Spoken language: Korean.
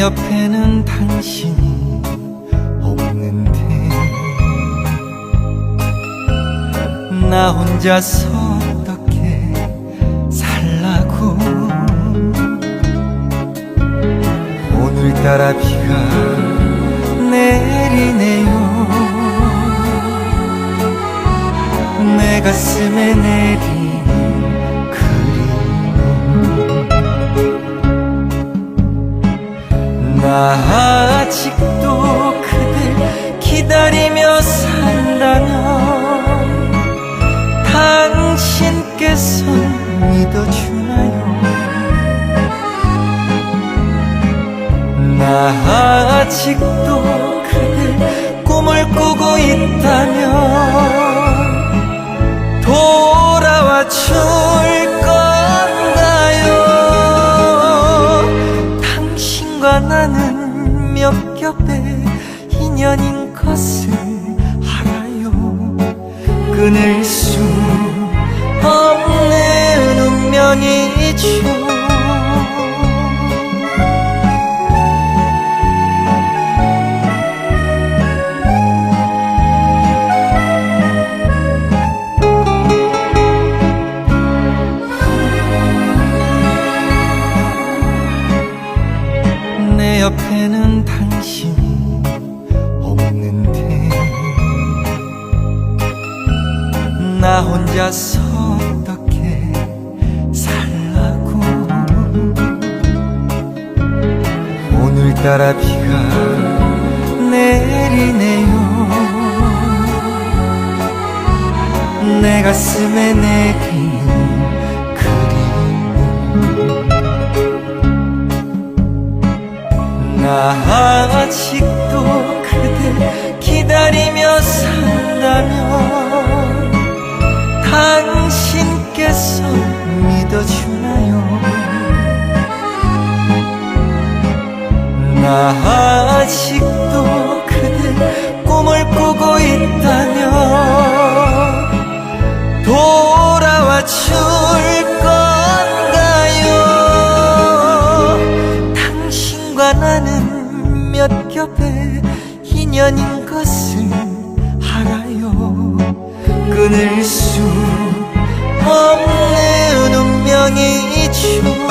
내 옆에는 당신이 없는데 나 혼자서 어떻게 살라고? 오늘따라 비가 내리네요. 내 가슴에 내린 그리 나 아직도 그댈 기다리며 산다면 당신께서 믿어주나요? 나 아직도 몇 겹의 인연인 것을 알아요. 끊을 수 없는 운명이죠. 내 옆에 혼자서 어떻게 살라고. 오늘따라 비가 내리네요. 내 가슴에 내린 그리움 나 아직도 그댈 내가 아직도 그대 꿈을 꾸고 있다면 돌아와 줄 건가요? 당신과 나는 몇 겹의 인연인 것을 알아요. 끊을 수 없는 운명이 있죠